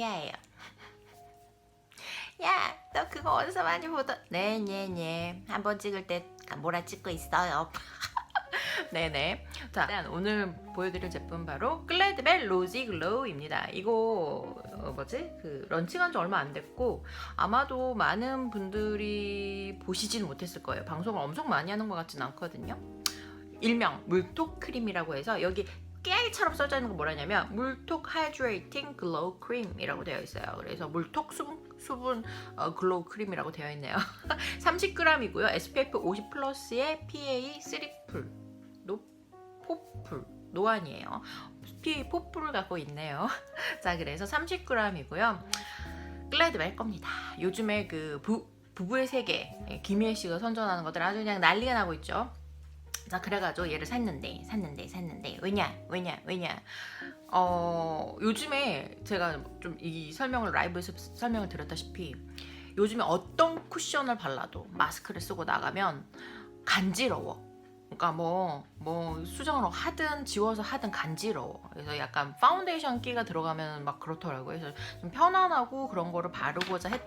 스킨케어예요. 야, 너 그거 어디서 많이 보던? 네네네. 네, 한번 찍을 때 뭐라 찍고 있어요. 네네. 자, 일단 오늘 보여드릴 제품 바로 글래드벨 로지 글로우입니다. 이거 어, 뭐지? 그 런칭한 지 얼마 안 됐고 아마도 많은 분들이 보시지는 못했을 거예요. 방송을 엄청 많이 하는 것 같진 않거든요. 일명 물톡 크림이라고 해서 여기 깨알처럼 써져 있는 거 뭐라냐면 물톡 하이드레이팅 글로우 크림이라고 되어 있어요. 그래서 물톡 수분 수분 어, 글로우 크림이라고 되어 있네요. 30g이고요. SPF 50 플러스의 PA 3풀 노 포풀 노안이에요. PA 포풀을 갖고 있네요. 자, 그래서 30g이고요. 글래드웰 겁니다. 요즘에 그 부, 부부의 세계 예, 김희애 씨가 선전하는 것들 아주 그냥 난리가 나고 있죠. 자 그래가지고 얘를 샀는데 샀는데 샀는데 왜냐 왜냐 왜냐 어 요즘에 제가 좀 이 설명을 라이브에서 설명을 드렸다시피 요즘에 어떤 쿠션을 발라도 마스크를 쓰고 나가면 간지러워 그러니까 뭐, 뭐 수정을 하든 지워서 하든 간지러워. 그래서 약간 파운데이션 끼가 들어가면 막 그렇더라고요. 그래서 좀 편안하고 그런 거를 바르고자 했,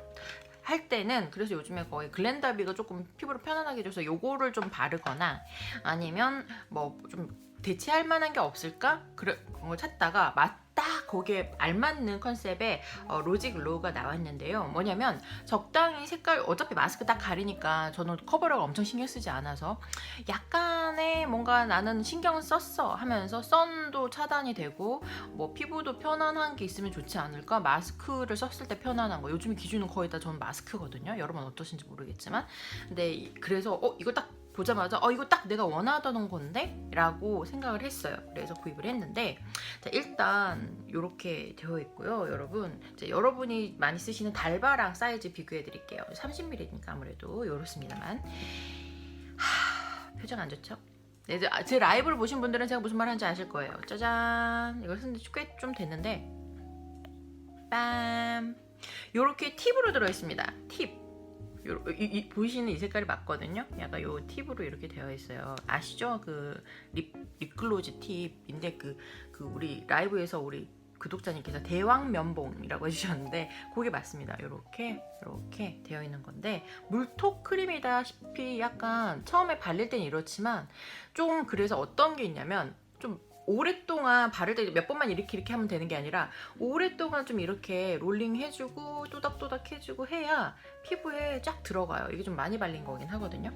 할 때는 그래서 요즘에 거의 글렌다비가 조금 피부를 편안하게 해줘서 요거를 좀 바르거나 아니면 뭐 좀 대체할 만한 게 없을까? 그런 걸 찾다가 맞다 거기에 알맞는 컨셉의 어, 로지 글로우가 나왔는데요. 뭐냐면 적당히 색깔 어차피 마스크 딱 가리니까 저는 커버력을 엄청 신경 쓰지 않아서 약간의 뭔가 나는 신경 썼어 하면서 선도 차단이 되고 뭐 피부도 편안한 게 있으면 좋지 않을까 마스크를 썼을 때 편안한 거 요즘 기준은 거의 다 저는 마스크거든요 여러분 어떠신지 모르겠지만 근데 이- 그래서 어 이거 딱 보자마자 어 이거 딱 내가 원하던 건데? 라고 생각을 했어요. 그래서 구입을 했는데 자, 일단 이렇게 되어 있고요 여러분. 자, 여러분이 많이 쓰시는 달바랑 사이즈 비교해 드릴게요. 30ml니까 아무래도 이렇습니다만. 하, 표정 안 좋죠? 네, 제- 아, 제 라이브를 보신 분들은 제가 무슨 말 하는지 아실 거예요. 짜잔! 이걸 쓴지 꽤 좀 됐는데. 빰! 요렇게 팁으로 들어있습니다. 팁 요, 이, 이- 보이시는 이 색깔이 맞거든요. 약간 요 팁으로 이렇게 되어 있어요. 아시죠? 그 립, 립글로즈 팁인데 그, 그 우리 라이브에서 우리 구독자님께서 대왕 면봉이라고 해주셨는데 그게 맞습니다. 이렇게 이렇게 되어 있는 건데 물톡 크림이다시피 약간 처음에 발릴 땐 이렇지만 좀 그래서 어떤 게 있냐면 좀 오랫동안 바를 때 몇 번만 이렇게 이렇게 하면 되는 게 아니라 오랫동안 좀 이렇게 롤링 해주고 또닥또닥 해주고 해야 피부에 쫙 들어가요. 이게 좀 많이 발린 거긴 하거든요.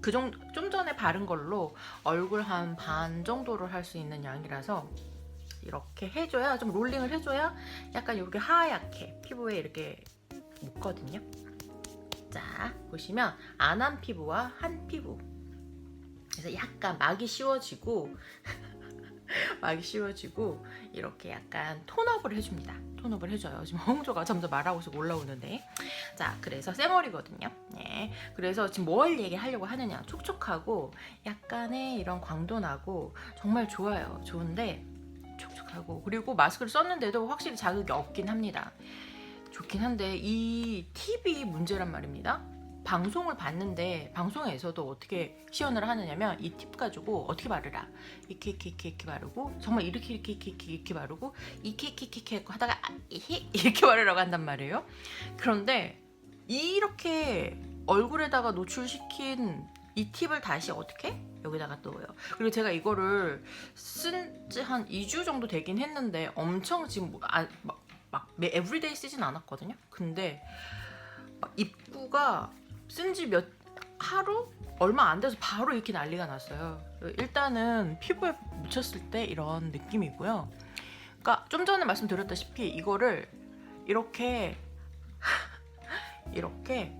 그 정도 좀 전에 바른 걸로 얼굴 한 반 정도를 할 수 있는 양이라서 이렇게 해줘야 좀 롤링을 해줘야 약간 이렇게 하얗게 피부에 이렇게 묻거든요. 자 보시면 안 한 피부와 한 피부 그래서 약간 막이 씌워지고 막이 씌워지고 이렇게 약간 톤업을 해줍니다. 톤업을 해줘요. 지금 홍조가 점점 말하고서 올라오는데 자 그래서 쌩얼이거든요. 네. 그래서 지금 뭘 얘기하려고 하느냐 촉촉하고 약간의 이런 광도 나고 정말 좋아요. 좋은데 촉촉하고 그리고 마스크를 썼는데도 확실히 자극이 없긴 합니다. 좋긴 한데 이 팁이 문제란 말입니다. 방송을 봤는데 방송에서도 어떻게 시연을 하느냐면 이 팁 가지고 어떻게 바르라 이렇게 이렇게 이렇게, 이렇게 바르고 정말 이렇게 이렇게 이렇게 이렇게, 이렇게 바르고 이렇게 이렇게 이렇게 하다가 아, 이렇게 바르라고 한단 말이에요. 그런데 이렇게 얼굴에다가 노출시킨 이 팁을 다시 어떻게 여기다가 넣어요. 그리고 제가 이거를 쓴 지 한 2주 정도 되긴 했는데 엄청 지금 뭐- 아, 막, 막 매- 에브리데이 쓰진 않았거든요. 근데 막 입구가 쓴 지 몇 하루 얼마 안 돼서 바로 이렇게 난리가 났어요. 일단은 피부에 묻혔을 때 이런 느낌이고요. 그러니까 좀 전에 말씀드렸다시피 이거를 이렇게 이렇게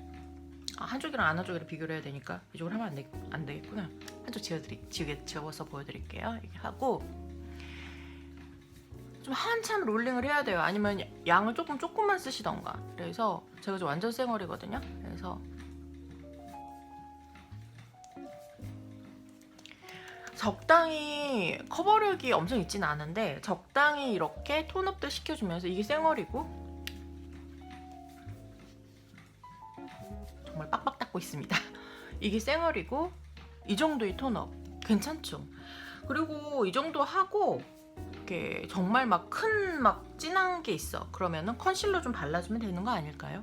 아, 한쪽이랑 안 한쪽이랑 비교를 해야 되니까 이쪽으로 하면 안, 되, 안 되겠구나. 한쪽 지워드리, 지우개, 지워서 보여드릴게요. 이렇게 하고 좀 한참 롤링을 해야 돼요. 아니면 양을 조금 조금만 쓰시던가. 그래서 제가 좀 완전 쌩얼이거든요. 그래서 적당히 커버력이 엄청 있지는 않은데 적당히 이렇게 톤업도 시켜주면서 이게 쌩얼이고 정말 빡빡 닦고 있습니다. 이게 쌩얼이고 이 정도의 톤업 괜찮죠? 그리고 이 정도 하고 이렇게 정말 막큰막 진한 게 있어. 그러면은 컨실러 좀 발라주면 되는 거 아닐까요?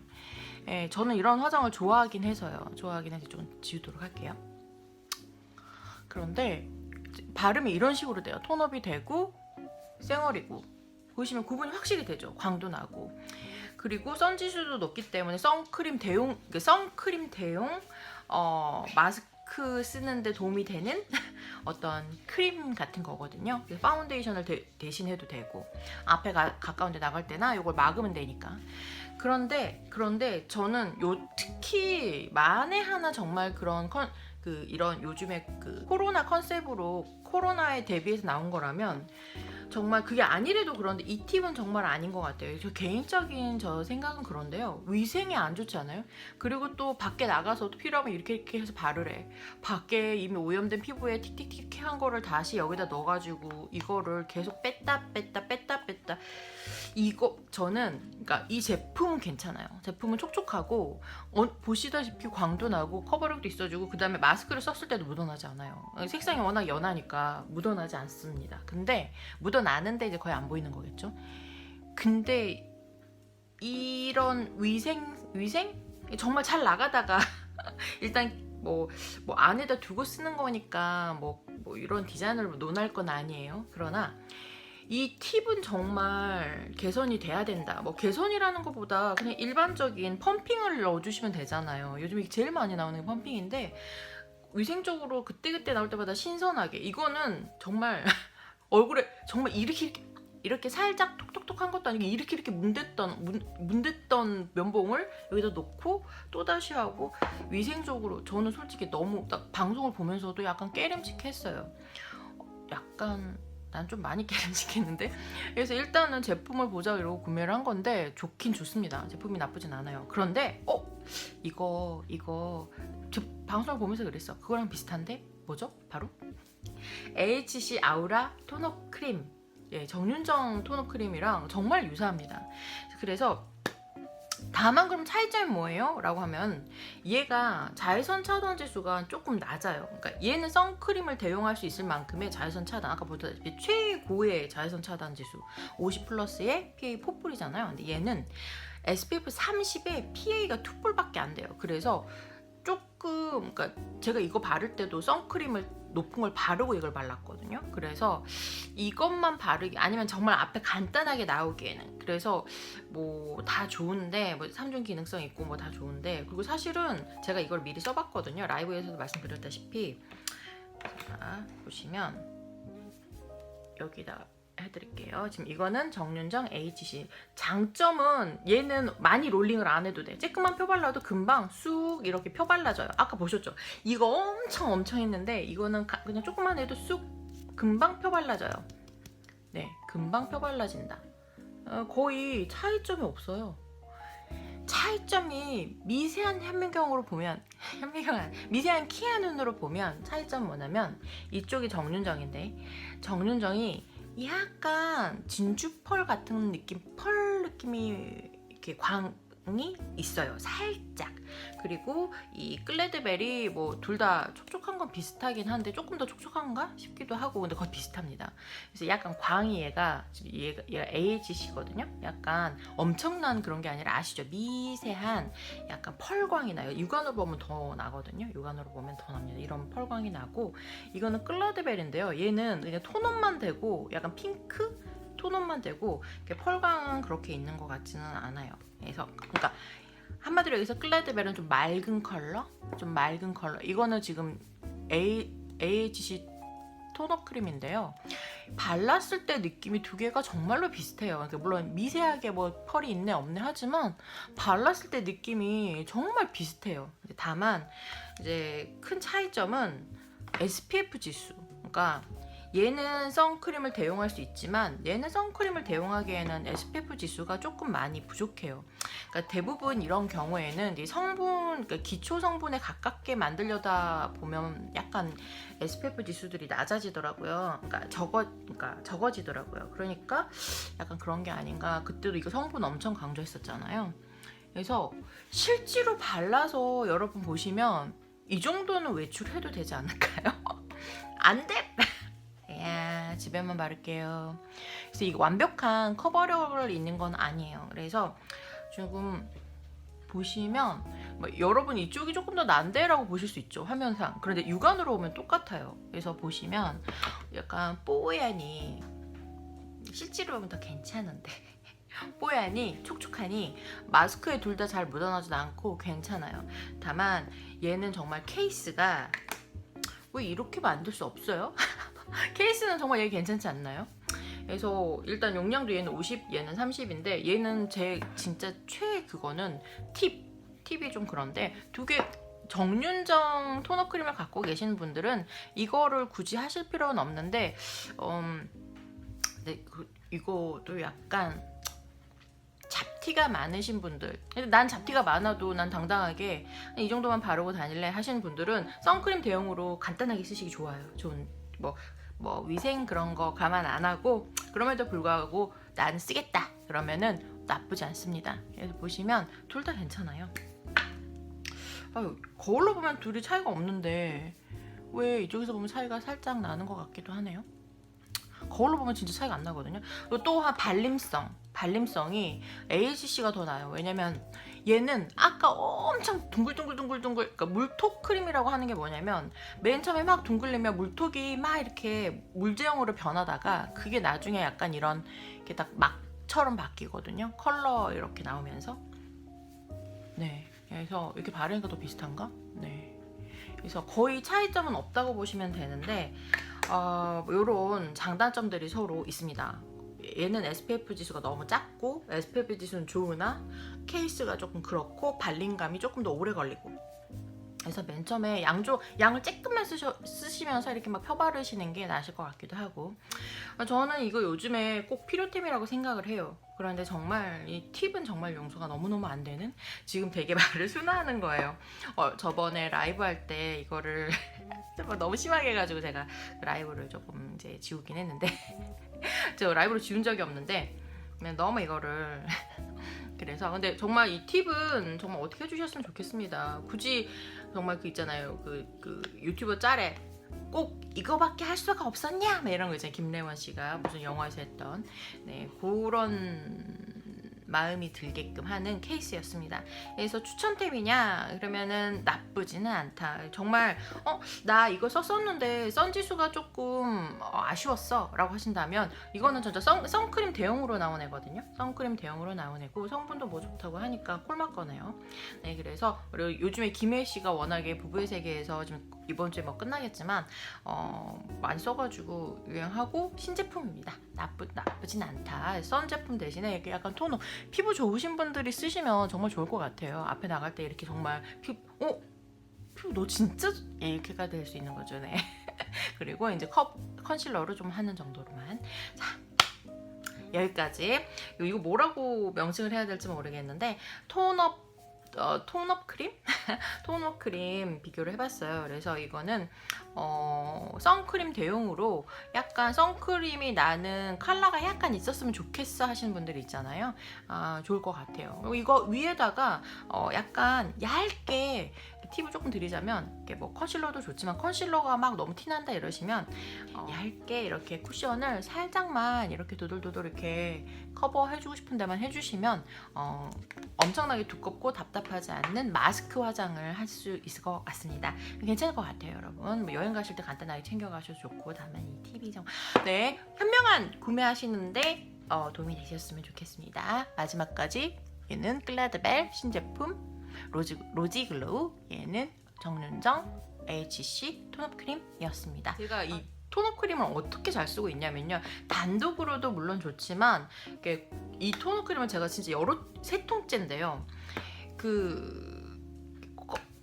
예, 저는 이런 화장을 좋아하긴 해서요. 좋아하긴 해서 좀 지우도록 할게요. 그런데 발음이 이런 식으로 돼요. 톤업이 되고 쌩얼이고 보시면 구분이 확실히 되죠. 광도 나고 그리고 선지수도 높기 때문에 선크림 대용 그 선크림 대용 어, 마스크 쓰는데 도움이 되는 어떤 크림 같은 거거든요. 파운데이션을 대, 대신해도 되고 앞에 가, 가까운데 나갈 때나 이걸 막으면 되니까. 그런데 그런데 저는 요 특히 만에 하나 정말 그런 컨, 그 이런 요즘에 그 코로나 컨셉으로 코로나에 대비해서 나온 거라면 정말 그게 아니래도 그런데 이 팁은 정말 아닌 것 같아요. 저 개인적인 저 생각은 그런데요. 위생에 안 좋지 않아요? 그리고 또 밖에 나가서도 필요하면 이렇게 이렇게 해서 바르래. 밖에 이미 오염된 피부에 틱틱틱한 거를 다시 여기다 넣어가지고 이거를 계속 뺐다 뺐다 뺐다 뺐다. 이거 저는 그러니까 이 제품은 괜찮아요. 제품은 촉촉하고 어, 보시다시피 광도 나고 커버력도 있어주고 그 다음에 마스크를 썼을 때도 묻어나지 않아요. 색상이 워낙 연하니까 묻어나지 않습니다. 근데 묻어 나는데 이제 거의 안 보이는 거겠죠. 근데 이런 위생 위생 정말 잘 나가다가 일단 뭐, 뭐 안에다 두고 쓰는 거니까 뭐, 뭐 이런 디자인을 논할 건 아니에요. 그러나 이 팁은 정말 개선이 돼야 된다. 뭐 개선이라는 것보다 그냥 일반적인 펌핑을 넣어주시면 되잖아요. 요즘 이게 제일 많이 나오는 게 펌핑인데 위생적으로 그때그때 나올 때마다 신선하게 이거는 정말 얼굴에 정말 이렇게 이렇게, 이렇게 살짝 톡톡톡한 것도 아니고 이렇게 이렇게 문댔던 문, 문댔던 면봉을 여기다 놓고 또 다시 하고 위생적으로 저는 솔직히 너무 딱 방송을 보면서도 약간 깨름직했어요. 약간 난 좀 많이 깨름직했는데 그래서 일단은 제품을 보자 이러고 구매를 한 건데 좋긴 좋습니다. 제품이 나쁘진 않아요. 그런데 어 이거 이거 저 방송을 보면서 그랬어. 그거랑 비슷한데 뭐죠? 바로 AHC 아우라 톤업 크림. 예, 정윤정 톤업 크림이랑 정말 유사합니다. 그래서 다만 그럼 차이점이 뭐예요? 라고 하면 얘가 자외선 차단 지수가 조금 낮아요. 그러니까 얘는 선크림을 대용할 수 있을 만큼의 자외선 차단 아까 보다시피 최고의 자외선 차단 지수 50 플러스의 PA 포뿔이잖아요. 근데 얘는 SPF 30에 PA가 2뿔밖에 안 돼요. 그래서 조금 그러니까 제가 이거 바를 때도 선크림을 높은 걸 바르고 이걸 발랐거든요. 그래서 이것만 바르기 아니면 정말 앞에 간단하게 나오기에는 그래서 뭐 다 좋은데 뭐 3중 기능성 있고 뭐 다 좋은데 그리고 사실은 제가 이걸 미리 써봤거든요. 라이브에서도 말씀드렸다시피 자 보시면 여기다 해드릴게요. 지금 이거는 정윤정 HC. 장점은 얘는 많이 롤링을 안 해도 돼. 쬐끔만 펴발라도 금방 쑥 이렇게 펴발라져요. 아까 보셨죠? 이거 엄청 엄청 했는데 이거는 가- 그냥 조금만 해도 쑥 금방 펴발라져요. 네, 금방 펴발라진다. 어, 거의 차이점이 없어요. 차이점이 미세한 현미경으로 보면 현미경 미세한 키의 눈으로 보면 차이점은 뭐냐면 이쪽이 정윤정인데 정윤정이 약간 진주 펄 같은 느낌, 펄 느낌이 이렇게 광 이 있어요. 살짝. 그리고 이 클레드벨이 뭐둘 다 촉촉한 건 비슷하긴 한데 조금 더 촉촉한가 싶기도 하고 근데 거의 비슷합니다. 그래서 약간 광이 얘가 지금 얘가, 얘가 AHC거든요. 약간 엄청난 그런 게 아니라 아시죠? 미세한 약간 펄광이 나요. 육안으로 보면 더 나거든요. 육안으로 보면 더 납니다. 이런 펄광이 나고 이거는 클라드벨인데요. 얘는 그냥 톤업만 되고 약간 핑크 톤업만 되고 펄광은 그렇게 있는 것 같지는 않아요. 그래서 그러니까 한마디로 여기서 클라드벨은 좀 맑은 컬러, 좀 맑은 컬러. 이거는 지금 A AHC 톤업 크림인데요. 발랐을 때 느낌이 두 개가 정말로 비슷해요. 그러니까 물론 미세하게 뭐 펄이 있네 없네 하지만 발랐을 때 느낌이 정말 비슷해요. 다만 이제 큰 차이점은 SPF 지수. 그러니까 얘는 선크림을 대용할 수 있지만 얘는 선크림을 대용하기에는 SPF 지수가 조금 많이 부족해요. 그러니까 대부분 이런 경우에는 이 성분, 그러니까 기초 성분에 가깝게 만들려다 보면 약간 SPF 지수들이 낮아지더라고요. 그러니까 적어, 그러니까 적어지더라고요. 그러니까 약간 그런 게 아닌가. 그때도 이거 성분 엄청 강조했었잖아요. 그래서 실제로 발라서 여러분 보시면 이 정도는 외출해도 되지 않을까요? 안 돼! 야 집에 주변만 바를게요. 그래서 이게 완벽한 커버력을 있는 건 아니에요. 그래서 조금 보시면 뭐 여러분 이쪽이 조금 더 난데라고 보실 수 있죠 화면상. 그런데 육안으로 보면 똑같아요. 그래서 보시면 약간 뽀얀이 실제로 보면 더 괜찮은데 뽀얀이 촉촉하니 마스크에 둘 다 잘 묻어나지도 않고 괜찮아요. 다만 얘는 정말 케이스가 왜 이렇게 만들 수 없어요? 케이스는 정말 얘 괜찮지 않나요? 그래서 일단 용량도 얘는 50, 얘는 30인데 얘는 제 진짜 최애 그거는 팁 팁이 좀 그런데 두 개 정윤정 토너 크림을 갖고 계신 분들은 이거를 굳이 하실 필요는 없는데 음, 네, 그, 이거도 약간 잡티가 많으신 분들 난 잡티가 많아도 난 당당하게 이 정도만 바르고 다닐래 하시는 분들은 선크림 대용으로 간단하게 쓰시기 좋아요 좋은 뭐, 뭐 위생 그런 거 감안 안 하고 그럼에도 불구하고 난 쓰겠다 그러면은 나쁘지 않습니다 그래서 보시면 둘 다 괜찮아요 아유, 거울로 보면 둘이 차이가 없는데 왜 이쪽에서 보면 차이가 살짝 나는 것 같기도 하네요 거울로 보면 진짜 차이가 안 나거든요. 또한 발림성, 발림성이 ACC가 더 나요. 왜냐면 얘는 아까 엄청 둥글둥글둥글둥글, 그러니까 물톡 크림이라고 하는 게 뭐냐면 맨 처음에 막 둥글리면 물톡이 막 이렇게 물제형으로 변하다가 그게 나중에 약간 이런 이렇게 딱 막처럼 바뀌거든요. 컬러 이렇게 나오면서. 네. 그래서 이렇게 바르니까 더 비슷한가? 네. 그래서 거의 차이점은 없다고 보시면 되는데 어, 이런 장단점들이 서로 있습니다. 얘는 SPF 지수가 너무 작고 SPF 지수는 좋으나 케이스가 조금 그렇고 발림감이 조금 더 오래 걸리고 그래서 맨 처음에 양조 양을 조금만 쓰셔, 쓰시면서 이렇게 막 펴바르시는 게 나으실 것 같기도 하고 저는 이거 요즘에 꼭 필요템이라고 생각을 해요. 그런데 정말 이 팁은 정말 용서가 너무너무 안 되는 지금 되게 말을 순화하는 거예요. 어, 저번에 라이브 할 때 이거를 너무 심하게 해가지고 제가 라이브를 조금 이제 지우긴 했는데 저 라이브로 지운 적이 없는데 너무 이거를 그래서 근데 정말 이 팁은 정말 어떻게 해주셨으면 좋겠습니다. 굳이 정말 그 있잖아요 그, 그 유튜버 짤에 꼭 이거밖에 할 수가 없었냐? 막 이런 거 있잖아요. 김래원 씨가 무슨 영화에서 했던 네 그런 마음이 들게끔 하는 케이스였습니다. 그래서 추천템이냐? 그러면은 나쁘지는 않다. 정말 어 나 이거 썼었는데 선지수가 조금 어, 아쉬웠어 라고 하신다면 이거는 진짜 선, 선크림 대용으로 나온 애거든요. 선크림 대용으로 나온 애고 성분도 뭐 좋다고 하니까 콜맛 거네요. 네 그래서 그리고 요즘에 김혜 씨가 워낙에 부부의 세계에서 지금 이번 주에 뭐 끝나겠지만 어, 많이 써가지고 유행하고 신제품입니다. 나쁘 나쁘진 않다. 선 제품 대신에 약간 토너 피부 좋으신 분들이 쓰시면 정말 좋을 것 같아요. 앞에 나갈 때 이렇게 정말 피, 어 피부 너 진짜 이렇게가 될 수 있는 거죠, 네. 그리고 이제 컵 컨실러로 좀 하는 정도로만 자. 여기까지 이거 뭐라고 명칭을 해야 될지 모르겠는데 톤업 어, 톤업 크림? 톤업 크림 비교를 해봤어요. 그래서 이거는 어, 선크림 대용으로 약간 선크림이 나는 컬러가 약간 있었으면 좋겠어 하시는 분들이 있잖아요. 아, 좋을 것 같아요. 이거 위에다가 어, 약간 얇게 팁을 조금 드리자면 이게 뭐 컨실러도 좋지만 컨실러가 막 너무 티난다 이러시면 어, 얇게 이렇게 쿠션을 살짝만 이렇게 도돌도돌 이렇게 커버해주고 싶은 데만 해주시면 어, 엄청나게 두껍고 답답하지 않는 마스크 화장을 할 수 있을 것 같습니다. 괜찮을 것 같아요, 여러분. 뭐 여행 가실 때 간단하게 챙겨가셔도 좋고 다만 이 팁이 좀 네, 현명한 구매하시는데 어, 도움이 되셨으면 좋겠습니다. 마지막까지 얘는 클라드벨 신제품 로지, 로지 글로우 얘는 정윤정 HC 톤업 크림이었습니다. 제가 이 톤업 크림을 어떻게 잘 쓰고 있냐면요. 단독으로도 물론 좋지만 이게 이 톤업 크림은 제가 진짜 여러 세 통째인데요. 그 거-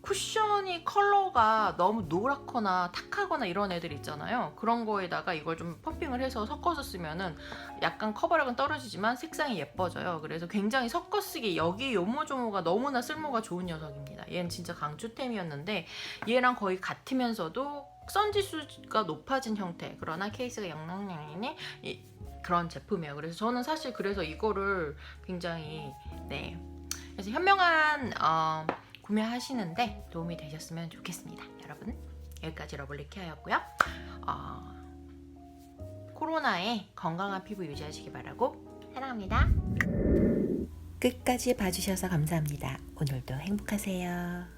쿠션이 컬러가 너무 노랗거나 탁하거나 이런 애들 있잖아요. 그런 거에다가 이걸 좀 펌핑을 해서 섞어서 쓰면은 약간 커버력은 떨어지지만 색상이 예뻐져요. 그래서 굉장히 섞어 쓰기 여기 요모조모가 너무나 쓸모가 좋은 녀석입니다. 얘는 진짜 강추템이었는데 얘랑 거의 같으면서도 선지수가 높아진 형태 그러나 케이스가 영롱영롱이 그런 제품이에요. 그래서 저는 사실 그래서 이거를 굉장히 네 그래서 현명한 어, 구매하시는데 도움이 되셨으면 좋겠습니다. 여러분 여기까지 러블리 케어였고요. 어, 코로나에 건강한 피부 유지하시기 바라고 사랑합니다. 끝까지 봐주셔서 감사합니다. 오늘도 행복하세요.